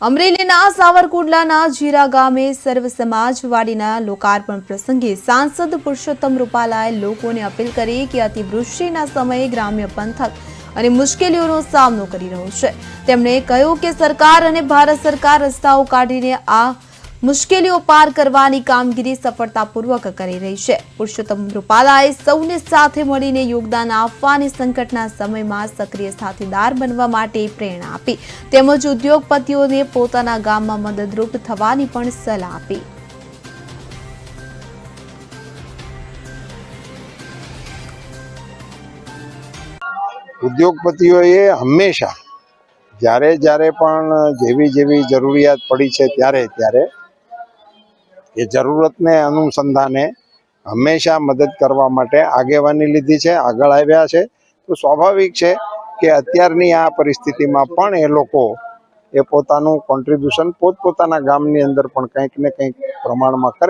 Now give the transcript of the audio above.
અમરેલીના સાવરકુંડલાના જીરા ગામે સર્વ સમાજવાડીના લોકાર્પણ પ્રસંગે સાંસદ પુરુષોત્તમ રૂપાલાએ લોકોને અપીલ કરી કે અતિવૃષ્ટિના સમયે ગ્રામ્ય પંથક અને મુશ્કેલીઓનો સામનો કરી રહ્યો છે. તેમણે કહ્યું કે સરકાર અને ભારત સરકાર રસ્તાઓ કાઢીને આ મુશ્કેલીઓ પાર કરવાની કામગીરી સફળતાપૂર્વક કરી રહી છે. પુરુષોત્તમ રૂપાલાએ સૌને સાથે મળીને યોગદાન આપવાની સંકટના સમયમાં સક્રિય સાથીદાર બનવા માટે પ્રેરણા આપી. તેમજ ઉદ્યોગપતિઓને પોતાના ગામમાં મદદરૂપ થવાની પણ સલાહ આપી. ઉદ્યોગપતિઓએ હંમેશા જ્યારે જ્યારે પણ જેવી જેવી જરૂરિયાત પડી છે ત્યારે ત્યારે એ જરૂરતને અનુસંધાને હંમેશા મદદ કરવા માટે આગેવાની લીધી છે, આગળ આવ્યા છે. તો સ્વાભાવિક છે કે અત્યારની આ પરિસ્થિતિમાં પણ એ લોકો એ પોતાનું કોન્ટ્રીબ્યુશન પોતપોતાના ગામની અંદર પણ કંઈક ને કંઈક પ્રમાણમાં કરે